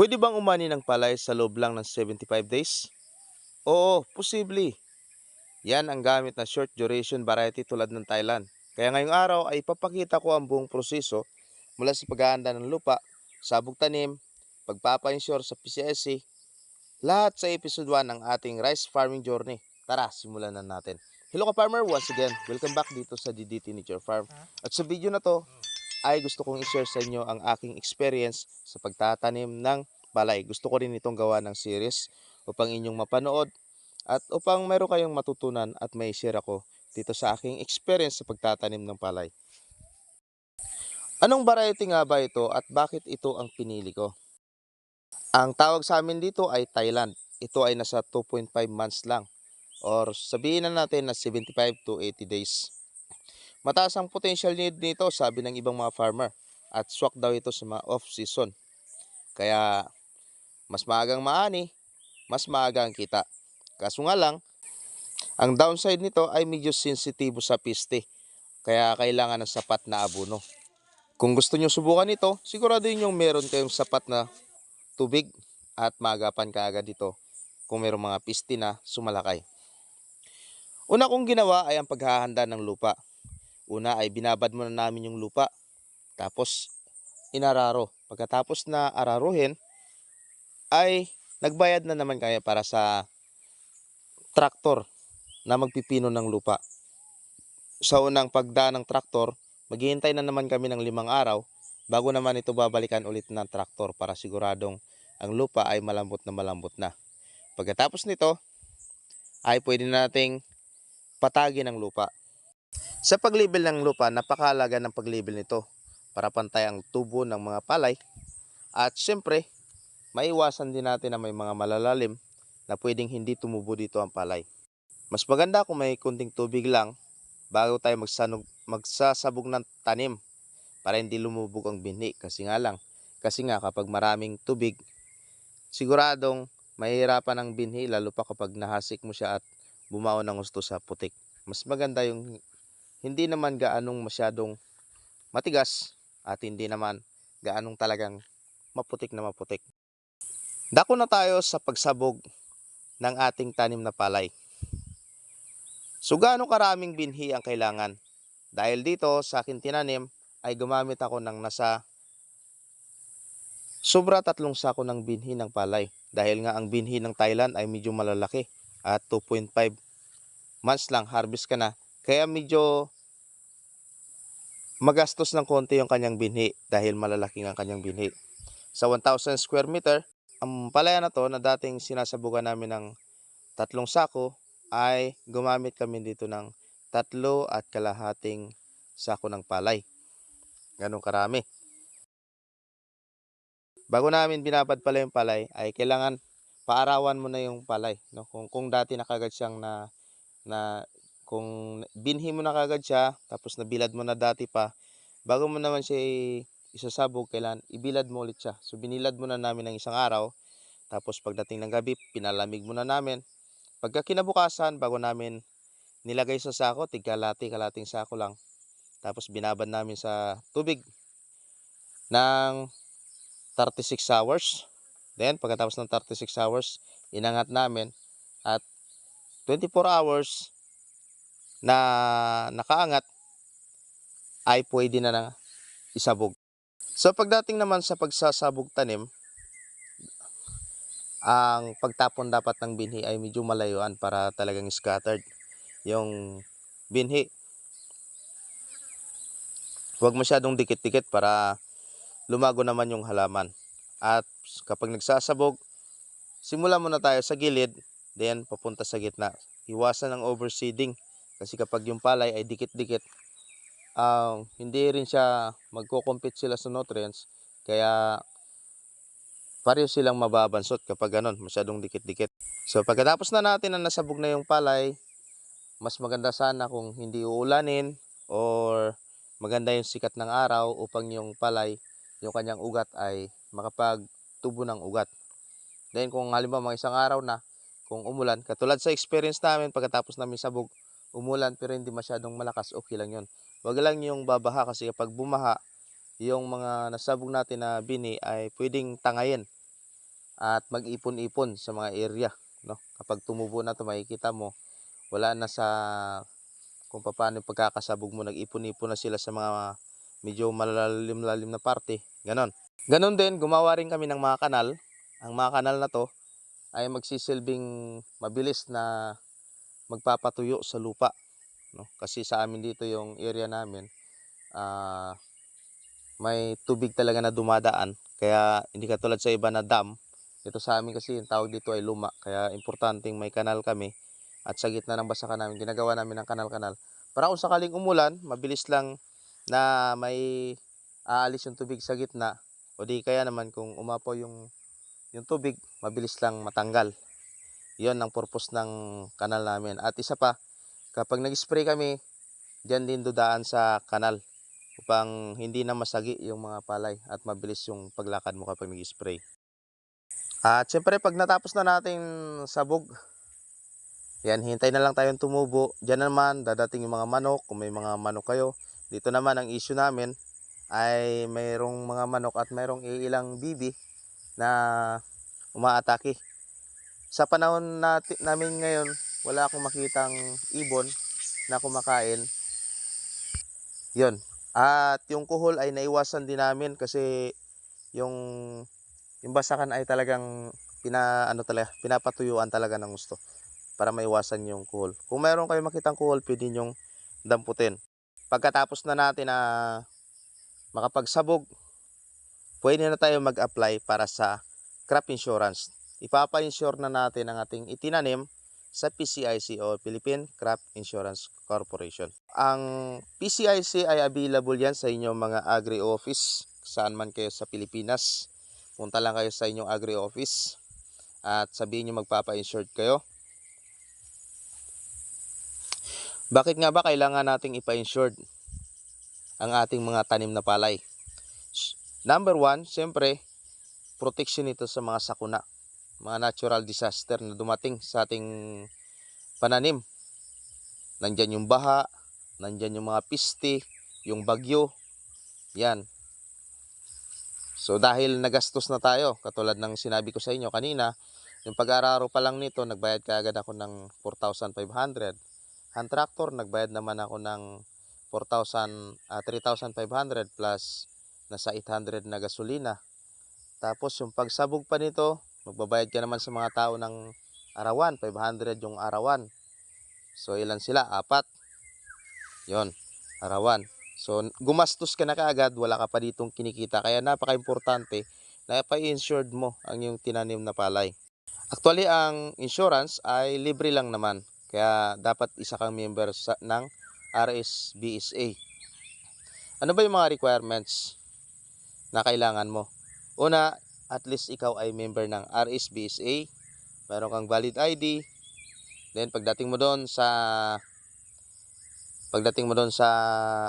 Pwede bang umani ng palay sa loob lang ng 75 days? Oo, posible. Yan ang gamit na short duration variety tulad ng Thailand. Kaya ngayong araw ay ipapakita ko ang buong proseso mula sa paghahanda ng lupa, sabog tanim, pagpapa-insure sa PCSC, lahat sa episode 1 ng ating rice farming journey. Tara, simulan na natin. Hello ka farmer, once again, welcome back dito sa DDT Nature Farm. At sa video na to, ay gusto kong i-share sa inyo ang aking experience sa pagtatanim ng palay. Gusto ko rin itong gawa ng series upang inyong mapanood at upang meron kayong matutunan at may share ako dito sa aking experience sa pagtatanim ng palay. Anong variety nga ba ito at bakit ito ang pinili ko? Ang tawag sa amin dito ay Thailand. Ito ay nasa 2.5 months lang or sabihin na natin na 75 to 80 days. Mataas ang potential need nito sabi ng ibang mga farmer at swak daw ito sa mga off-season. Kaya mas maagang maani, mas maaga ang kita. Kaso nga lang, ang downside nito ay medyo sensitibo sa piste. Kaya kailangan ng sapat na abono. Kung gusto nyo subukan ito, siguraduhin yung meron kayong sapat na tubig at maagapan ka agad dito kung mayroong mga piste na sumalakay. Una kong ginawa ay ang paghahanda ng lupa. Una ay binabad muna namin yung lupa. Tapos inararo. Pagkatapos na araruhin ay nagbayad na naman kaya para sa traktor na magpipino ng lupa. Sa unang pagdaan ng traktor, maghihintay na naman kami ng limang araw bago naman ito babalikan ulit ng traktor para siguradong ang lupa ay malambot na malambot na. Pagkatapos nito, ay pwede nating patagin ang lupa. Sa paglibel ng lupa, napakahalaga ng paglibel nito para pantay ang tubo ng mga palay. At syempre, maiwasan din natin na may mga malalalim na pwedeng hindi tumubo dito ang palay. Mas maganda kung may kunting tubig lang bago tayo magsanog, magsasabog ng tanim para hindi lumubog ang binhi. Kasi nga lang, kasi nga kapag maraming tubig, siguradong mahihirapan ang binhi lalo pa kapag nahasik mo siya at bumaon ng gusto sa putik. Mas maganda yung hindi naman gaanong masyadong matigas at hindi naman gaanong talagang maputik na maputik. Dako na tayo sa pagsabog ng ating tanim na palay. So gaano karaming binhi ang kailangan? Dahil dito sa akin tinanim ay gumamit ako ng nasa sobra tatlong sako ng binhi ng palay. Dahil nga ang binhi ng Thailand ay medyo malalaki at 2.5 months lang harvest ka na. Kaya medyo magastos ng konti yung kanyang binhi dahil malalaki ang kanyang binhi. Sa 1,000 square meter, ang palaya na to na dating sinasabugan namin ng tatlong sako ay gumamit kami dito ng tatlo at kalahating sako ng palay. Ganong karami. Bago namin binabad pala yung palay, ay kailangan paarawan mo na yung palay. No? Kung, kung dati nakagad siyang na, na kung binhi mo na kagad siya, tapos nabilad mo na dati pa, bago mo naman siya isasabog, kailangan ibilad mo ulit siya. So binilad mo na namin ng isang araw, tapos pagdating ng gabi, pinalamig mo na namin. Pagka kinabukasan, bago namin nilagay sa sako, tigkalati, kalating sako lang. Tapos binabad namin sa tubig ng 36 hours. Then, pagkatapos ng 36 hours, inangat namin at 24 hours na nakaangat ay pwede na na isabog. So pagdating naman sa pagsasabog tanim, ang pagtapon dapat ng binhi ay medyo malayuan para talagang scattered yung binhi. Huwag masyadong dikit-dikit para lumago naman yung halaman. At kapag nagsasabog, simula muna tayo sa gilid, then papunta sa gitna. Iwasan ang overseeding kasi kapag yung palay ay dikit-dikit, ah, hindi rin siya magko-compete sila sa nutrients. Kaya pareho silang mababansot kapag ganun, masyadong dikit-dikit. So pagkatapos na natin na nasabog na yung palay, mas maganda sana kung hindi uulanin or maganda yung sikat ng araw upang yung palay, yung kanyang ugat ay makapagtubo ng ugat. Then kung halimbawa mga isang araw na, kung umulan, katulad sa experience namin pagkatapos namin sabog, umulan pero hindi masyadong malakas, okay lang yun. Wag lang yung babaha kasi kapag bumaha, yung mga nasabog natin na bini ay pwedeng tangayin. at mag-ipon-ipon sa mga area. No? Kapag tumubo na to makikita mo, wala na sa kung paano yung pagkakasabog mo, nag-ipon-ipon na sila sa mga medyo malalim-lalim na parte. Ganon. Ganon din, gumawa rin kami ng mga kanal. Ang mga kanal na to ay magsisilbing mabilis na magpapatuyo sa lupa. No? Kasi sa amin dito yung area namin, ah may tubig talaga na dumadaan. Kaya hindi katulad sa iba na dam. Ito sa amin kasi yung tawag dito ay luma. Kaya importanteng may kanal kami. At sa gitna ng basakan namin, ginagawa namin ng kanal-kanal. Para kung sakaling umulan, mabilis lang na may aalis yung tubig sa gitna. O di kaya naman kung umapaw yung, yung tubig, mabilis lang matanggal. Yon ang purpose ng kanal namin. At isa pa, kapag nag-spray kami, diyan din dudaan sa kanal upang hindi na masagi yung mga palay at mabilis yung paglakad mo kapag nag-spray. At syempre pag natapos na natin sabog, yan, hintay na lang tayong tumubo. Diyan naman, dadating yung mga manok, kung may mga manok kayo. Dito naman, ang issue namin ay mayroong mga manok at mayroong ilang bibi na umaatake. Sa panahon natin, namin ngayon, wala akong makitang ibon na kumakain. Yon. At yung kuhol ay naiwasan din namin kasi yung yung basakan ay talagang pina ano talaga, pinapatuyuan talaga ng gusto para maiwasan yung kuhol. Kung meron kayo makitang kuhol, pwede yung damputin. Pagkatapos na natin na makapagsabog, pwede na tayo mag-apply para sa crop insurance. Ipapa-insure na natin ang ating itinanim sa PCIC o Philippine Crop Insurance Corporation. Ang PCIC ay available yan sa inyong mga agri-office saan man kayo sa Pilipinas. Punta lang kayo sa inyong agri-office at sabihin nyo magpapa-insured kayo. Bakit nga ba kailangan nating ipa-insured ang ating mga tanim na palay? Number one, siyempre, protection ito sa mga sakuna, mga natural disaster na dumating sa ating pananim. Nandyan yung baha, nandyan yung mga piste, yung bagyo, yan. So dahil nagastos na tayo, katulad ng sinabi ko sa inyo kanina, yung pag-araro pa lang nito, nagbayad kaagad ako ng 4,500. Hand tractor, nagbayad naman ako ng 4,000, ah, 3,500 plus nasa 800 na gasolina. Tapos yung pagsabog pa nito, magbabayad ka naman sa mga tao ng arawan, 500 yung arawan. So ilan sila? Apat. Yon, arawan. So gumastos ka na kaagad, wala ka pa ditong kinikita. Kaya napaka-importante na pa-insured mo ang iyong tinanim na palay. Actually, ang insurance ay libre lang naman. Kaya dapat isa kang member sa, ng RSBSA. Ano ba yung mga requirements na kailangan mo? Una, at least ikaw ay member ng RSBSA. Meron kang valid ID. Then pagdating mo doon sa pagdating mo doon sa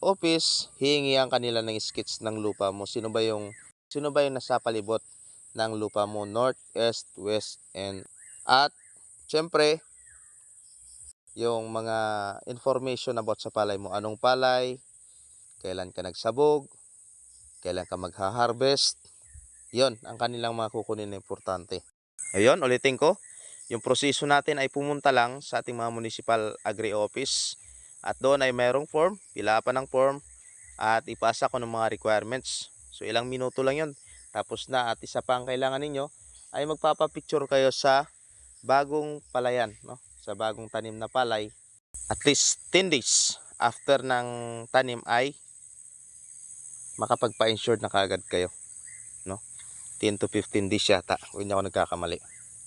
office, hihingi ang kanila ng sketch ng lupa mo. Sino ba yung sino ba yung nasa palibot ng lupa mo? North, East, West, and at syempre yung mga information about sa palay mo. Anong palay? Kailan ka nagsabog? Kailan ka magha-harvest? Yon, ang kanilang mga kukunin na importante. Ayun, ulitin ko. Yung proseso natin ay pumunta lang sa ating mga municipal agri office at doon ay mayroong form, pila pa ng form at ipasa ko ng mga requirements. So ilang minuto lang yon tapos na at isa pa ang kailangan ninyo ay magpapapicture kayo sa bagong palayan, no? sa bagong tanim na palay. At least 10 days after ng tanim ay makapagpa-insured na kagad kayo. No? 10 to 15 days yata, kung hindi ako nagkakamali.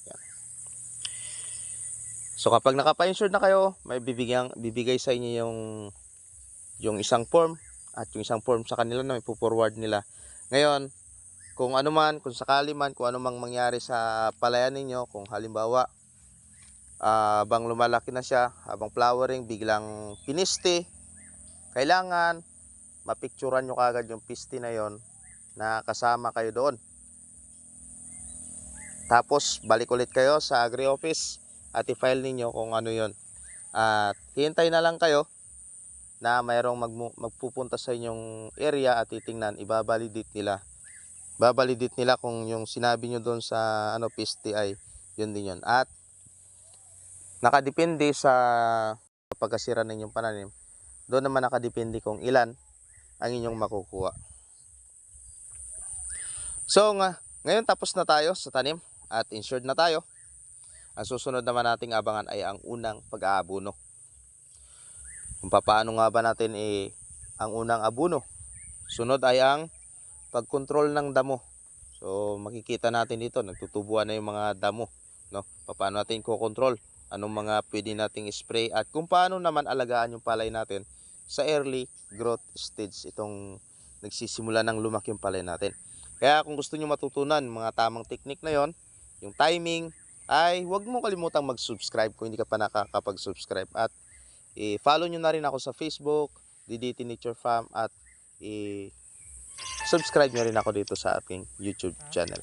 Yan. So kapag nakapa-insured na kayo, may bibigyan, bibigay sa inyo yung yung isang form at yung isang form sa kanila na may forward nila. Ngayon, kung ano man, kung sakali man, kung ano mang mangyari sa palayan ninyo, kung halimbawa, ah, habang lumalaki na siya, habang flowering, biglang piniste, kailangan mapicturan nyo kagad yung piste na yon na kasama kayo doon. Tapos, balik ulit kayo sa agri office at i-file ninyo kung ano yon At hintay na lang kayo na mayroong magmu- magpupunta sa inyong area at titingnan, ibabalidate nila babalidit nila kung yung sinabi nyo doon sa ano ay yun din yun. At nakadepende sa pagkasira ng inyong pananim, doon naman nakadepende kung ilan ang inyong makukuha. So nga, ngayon tapos na tayo sa tanim at insured na tayo. Ang susunod naman nating abangan ay ang unang pag-aabuno. Kung paano nga ba natin eh, ang unang abuno. Sunod ay ang pagkontrol ng damo. So makikita natin dito, nagtutubuan na yung mga damo. No? Paano natin ko-control? Anong mga pwede nating spray at kung paano naman alagaan yung palay natin sa early growth stage itong nagsisimula ng lumaki yung palay natin. Kaya kung gusto nyo matutunan mga tamang technique na yon, yung timing, ay huwag mo kalimutang mag-subscribe kung hindi ka pa nakakapag-subscribe at i-follow nyo na rin ako sa Facebook, DDT Nature Farm at i-subscribe nyo rin ako dito sa aking YouTube channel.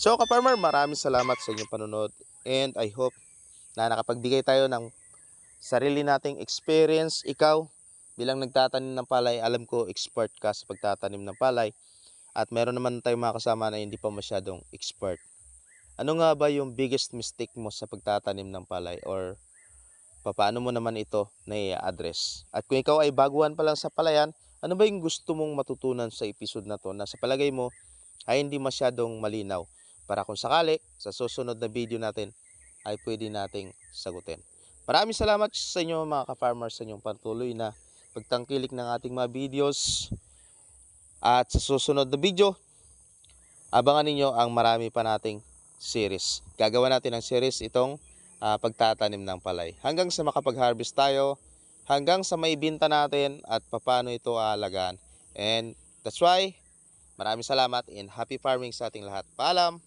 So ka-farmer, maraming salamat sa inyong panonood and I hope na nakapagbigay tayo ng sarili nating experience. Ikaw, bilang nagtatanim ng palay, alam ko expert ka sa pagtatanim ng palay at meron naman tayong mga kasama na hindi pa masyadong expert. Ano nga ba yung biggest mistake mo sa pagtatanim ng palay or paano mo naman ito na-address? At kung ikaw ay baguhan pa lang sa palayan, ano ba yung gusto mong matutunan sa episode na to na sa palagay mo ay hindi masyadong malinaw para kung sakali sa susunod na video natin ay pwede nating sagutin. Maraming salamat sa inyo mga ka-farmers sa inyong patuloy na pagtangkilik ng ating mga videos. At sa susunod na video, abangan ninyo ang marami pa nating series. Gagawa natin ng series itong ah, pagtatanim ng palay. Hanggang sa makapag-harvest tayo, hanggang sa maibinta natin at paano ito aalagaan. And that's why, maraming salamat and happy farming sa ating lahat. Paalam!